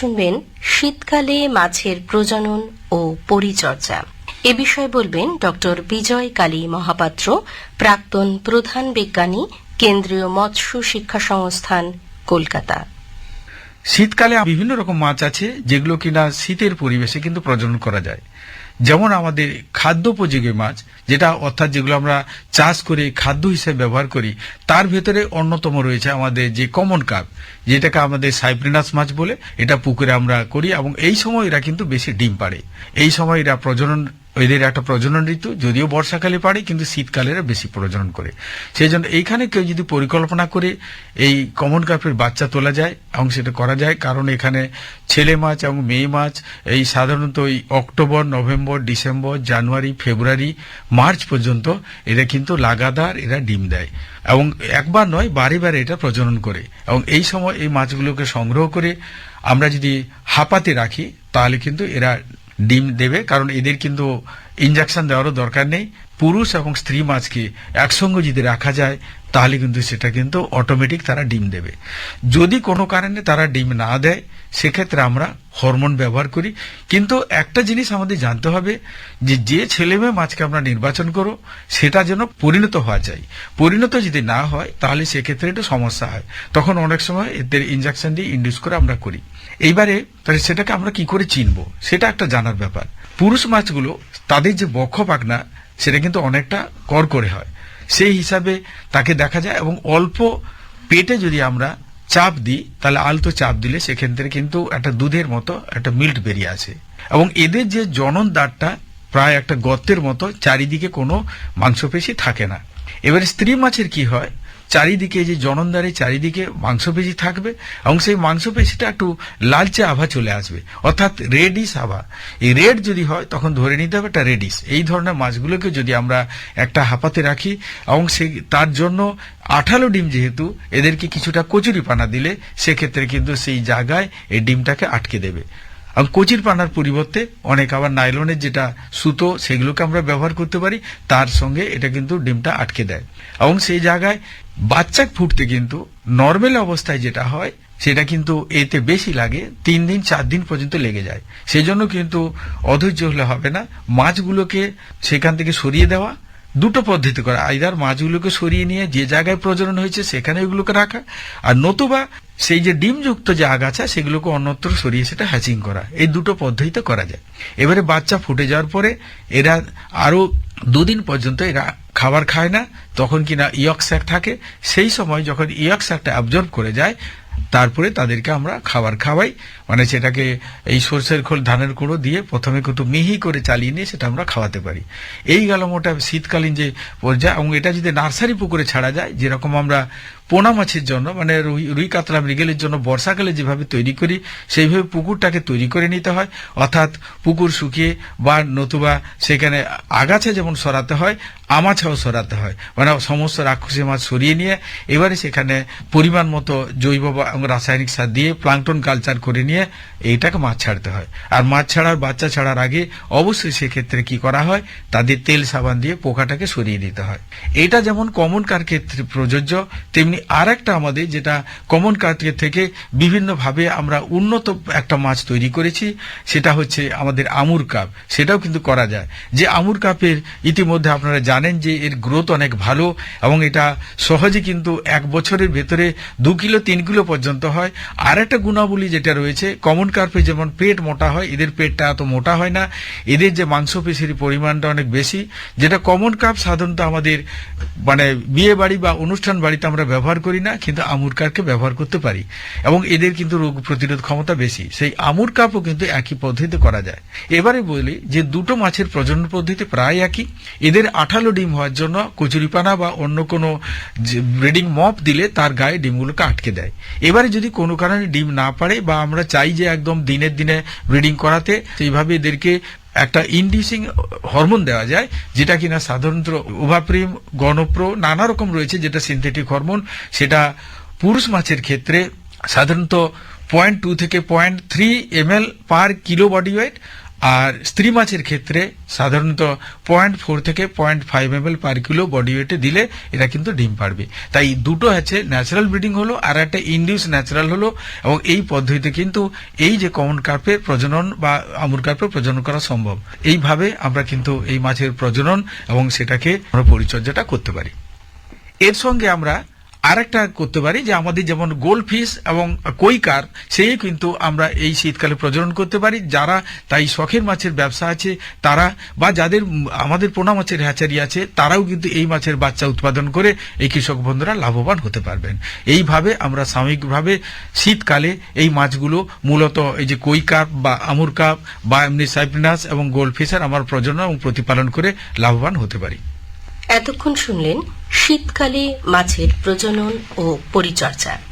শুনবেন শীতকালে মাছের প্রজনন ও পরিচর্যা। এ বিষয়ে বলবেন ডক্টর বিজয় কালী মহাপাত্র, প্রাক্তন প্রধান বিজ্ঞানী, কেন্দ্রীয় মৎস্য শিক্ষা সংস্থান, কলকাতা। শীতকালে বিভিন্ন রকম মাছ আছে যেগুলো কিনা শীতের পরিবেশে কিন্তু প্রজনন করা যায়। যেমন আমাদের খাদ্যোপযোগী মাছ, যেটা অর্থাৎ যেগুলো আমরা চাষ করে খাদ্য হিসেবে ব্যবহার করি, তার ভেতরে অন্যতম রয়েছে আমাদের যে কমন কাপ যেটাকে আমাদের সাইপ্রিনাস মাছ বলে, এটা পুকুরে আমরা করি এবং এই সময় এরা কিন্তু বেশি ডিম পাড়ে। এই সময় এরা প্রজনন এদের একটা প্রজনন ঋতু, যদিও বর্ষাকালে পারে কিন্তু শীতকালে এরা বেশি প্রজনন করে। সেই জন্য এইখানে কেউ যদি পরিকল্পনা করে এই কমন কাপের বাচ্চা তোলা যায় এবং সেটা করা যায়, কারণ এখানে ছেলে মাছ এবং মেয়ে মাছ, এই সাধারণত এই October, November, December, January, February, March পর্যন্ত এরা কিন্তু লাগাতার এরা ডিম দেয়। এবং একবার নয়, বারে বারে এটা প্রজনন করে। এবং এই সময় এই মাছগুলোকে সংগ্রহ করে আমরা যদি হাঁপাতে রাখি, তাহলে কিন্তু এরা ডিম দেবে কারণ এদের কিন্তু ইঞ্জেকশন দেওয়ারও দরকার নেই। পুরুষ এবং স্ত্রী মাছকে একসঙ্গে যদি রাখা যায়, তাহলে কিন্তু সেটা কিন্তু অটোমেটিক তারা ডিম দেবে। যদি কোনো কারণে তারা ডিম না দেয়, সেক্ষেত্রে আমরা হরমোন ব্যবহার করি। কিন্তু একটা জিনিস আমাদের জানতে হবে, যে যে ছেলে মেয়ে মাছকে আমরা নির্বাচন করো, সেটা যেন পরিণত হওয়া চাই পরিণত যদি না হয়, তাহলে সেক্ষেত্রে একটু সমস্যা হয়। তখন অনেক সময় এদের ইঞ্জেকশন দিয়ে ইন্ডিউস করে আমরা করি। এইবারে তাহলে সেটাকে আমরা কি করে চিনবো? সেটা একটা জানার ব্যাপার। পুরুষ মাছগুলো, তাদের যে বক্ষ পাকনা সেটা কিন্তু অনেকটা কর করে হয়। সেই হিসাবে তাকে দেখা যায় এবং অল্প পেটে যদি আমরা চাপ দিই, তাহলে আলতো চাপ দিলে সেক্ষেত্রে কিন্তু একটা দুধের মতো একটা মিল্ট বেরিয়ে আসে। এবং এদের যে জনন দ্বারটা প্রায় একটা গর্তের মতো, চারিদিকে কোনো মাংসপেশি থাকে না। এবারে স্ত্রী মাছের কি হয়? চারিদিকে যে জননদারে, চারিদিকে মাংসপেশি থাকবে এবং সেই মাংসপেশিটা একটু লালচে আভা চলে আসবে। অর্থাৎ রেডিস আভা। এই রেড যদি হয়, তখন ধরে নিতে হবে একটা রেডিস এই ধরনের মাছগুলোকে যদি আমরা একটা হাঁপাতে রাখি এবং সেই তার জন্য আঠালো ডিম যেহেতু, এদেরকে কিছুটা কচুরি পানা দিলে সেক্ষেত্রে কিন্তু সেই জায়গায় এই ডিমটাকে আটকে দেবে। এবং কচির পানার পরিবর্তে অনেক আবার নাইলনের যেটা সুতো, সেগুলোকে আমরা ব্যবহার করতে পারি। তার সঙ্গে এটা কিন্তু ডিমটা আটকে দেয়। এবং সেই জায়গায় বাচ্চা ফুটতে কিন্তু নর্মাল অবস্থায় যেটা হয়, সেটা কিন্তু এতে বেশি লাগে, তিন দিন, চার দিন পর্যন্ত লেগে যায়। সেজন্য কিন্তু অধৈর্য হলে হবে না। মাছগুলোকে সেখান থেকে সরিয়ে দেওয়া দুটো পদ্ধতি করা। আইদার মাছগুলোকে সরিয়ে নিয়ে যে জায়গায় প্রজনন হয়েছে সেখানে ওইগুলোকে রাখা। আর নতুবা সেই যে ডিমযুক্ত যে আগাছা, সেগুলোকে অন্যত্র সরিয়ে সেটা হ্যাচিং করা। এই দুটো পদ্ধতিতে করা যায়। এবারে বাচ্চা ফুটে যাওয়ার পরে এরা আরও দুদিন পর্যন্ত এরা খাবার খায় না। তখন কিনা ইয়ক থাকে। সেই সময় যখন ইয়ক স্যাকটা অ্যাবজর্ব করে যায় তারপরে তাদেরকে আমরা খাবার খাওয়াই। মানে সেটাকে এই সর্ষের খোল, ধানের কুড়ো দিয়ে প্রথমে কিন্তু মিহি করে চালিয়ে নিয়ে সেটা আমরা খাওয়াতে পারি। এই গেল মোটা শীতকালীন যে পর্যায়ে, এবং এটা যদি নার্সারি পুকুরে ছাড়া যায়, যেরকম আমরা পোনা মাছের জন্য মানে রুই রুই কাতলা মৃগেলের জন্য বর্ষাকালে যেভাবে তৈরি করি, সেইভাবে পুকুরটাকে তৈরি করে নিতে হয়। অর্থাৎ পুকুর শুকিয়ে বা নতুবা সেখানে আগাছা যেমন সরাতে হয়, আমাছাও সরাতে হয়। মানে সমস্ত রাক্ষসী মাছ সরিয়ে নিয়ে এবারে সেখানে পরিমাণ মতো জৈব রাসায়নিক সার দিয়ে প্লাঙ্কটন কালচার করে নিয়ে এইটাকে মাছ ছাড়তে হয়। আর মাছ ছাড়ার, বাচ্চা ছাড়ার আগে অবশ্যই সেক্ষেত্রে কি করা হয়? তাদের তেল সাবান দিয়ে পোকাটাকে সরিয়ে দিতে হয়। এটা যেমন কমন কার ক্ষেত্রে প্রযোজ্য, তেমনি আর একটা আমাদের যেটা কমন কার্কের থেকে বিভিন্নভাবে আমরা উন্নত একটা মাছ তৈরি করেছি, সেটা হচ্ছে আমাদের আমুর কাপ। সেটাও কিন্তু করা যায়। যে আমুর কাপের ইতিমধ্যে আপনারা জানেন যে এর গ্রোথ অনেক ভালো এবং এটা সহজে কিন্তু এক বছরের ভেতরে দু কিলো, তিন কিলো পর্যন্ত হয়। আর একটা গুণাবলী যেটা রয়েছে কমন কার্পে যেমন পেট মোটা হয়, এদের পেটটা এত মোটা হয় না। এদের যে মাংসপেশির পরিমাণটা অনেক বেশি, যেটা কমন কাপ সাধারণত আমাদের মানে বিয়ে বাড়ি বা অনুষ্ঠান বাড়িতে আমরা ব্যবহার করি না, কিন্তু আমুর কাপকে ব্যবহার করতে পারি। এবং এদের কিন্তু রোগ প্রতিরোধ ক্ষমতা বেশি। সেই আমুর কাপও কিন্তু একই পদ্ধতিতে করা যায়। এবারে বলি যে, দুটো মাছের প্রজনন পদ্ধতি প্রায় একই। এদের আঠালো ডিম হওয়ার জন্য কচুরিপানা বা অন্য কোনো ব্রিডিং মপ দিলে তার গায়ে ডিমগুলোকে আটকে দেয়। এবারে যদি কোনো কারণে ডিম না পারে বা আমরা চাই যে একদম দিনের দিনে ব্রিডিং করাতে সেইভাবে এদেরকে একটা ইন্ডিউসিং হরমোন দেওয়া যায়, যেটা কিনা সাধারণত ওভাপ্রিম গণপ্র, নানা রকম রয়েছে, যেটা সিনথেটিক হরমোন, সেটা পুরুষ মাছের ক্ষেত্রে সাধারণত পয়েন্ট টু থেকে point three M per kilo body weight আর স্ত্রী মাছের ক্ষেত্রে সাধারণত পয়েন্ট ফোর থেকে point five M L per kilo body ওয়েটে দিলে এরা কিন্তু ডিম পারবে। তাই দুটো আছে ন্যাচারাল ব্রিডিং হলো আর একটা ইন্ডিউস ন্যাচারাল হলো এবং এই পদ্ধতিতে কিন্তু এই যে কমন কার্পের প্রজনন বা আমুর কার্পের প্রজনন করা সম্ভব। এইভাবে আমরা কিন্তু এই মাছের প্রজনন এবং সেটাকে আমরা পরিচর্যাটা করতে পারি। এর সঙ্গে আমরা আরেকটা করতে পারি যে আমাদের যেমন গোল্ড ফিশ এবং কৈকার সেই কিন্তু আমরা এই শীতকালে প্রজনন করতে পারি। যারা তাই শখের মাছের ব্যবসা আছে, তারা বা যাদের আমাদের পোনা মাছের হ্যাচারি আছে, তারাও কিন্তু এই মাছের বাচ্চা উৎপাদন করে এই কৃষক বন্ধুরা লাভবান হতে পারবেন। এইভাবে আমরা সাময়িকভাবে শীতকালে এই মাছগুলো মূলত এই যে কৈকাপ বা আমুর কাপ বা এমনি সাইপ্রিনাস এবং গোল্ড ফিশের আমার প্রজনন এবং প্রতিপালন করে লাভবান হতে পারি। এতক্ষণ শুনলেন শীতকালে মাছের প্রজনন ও পরিচর্যা।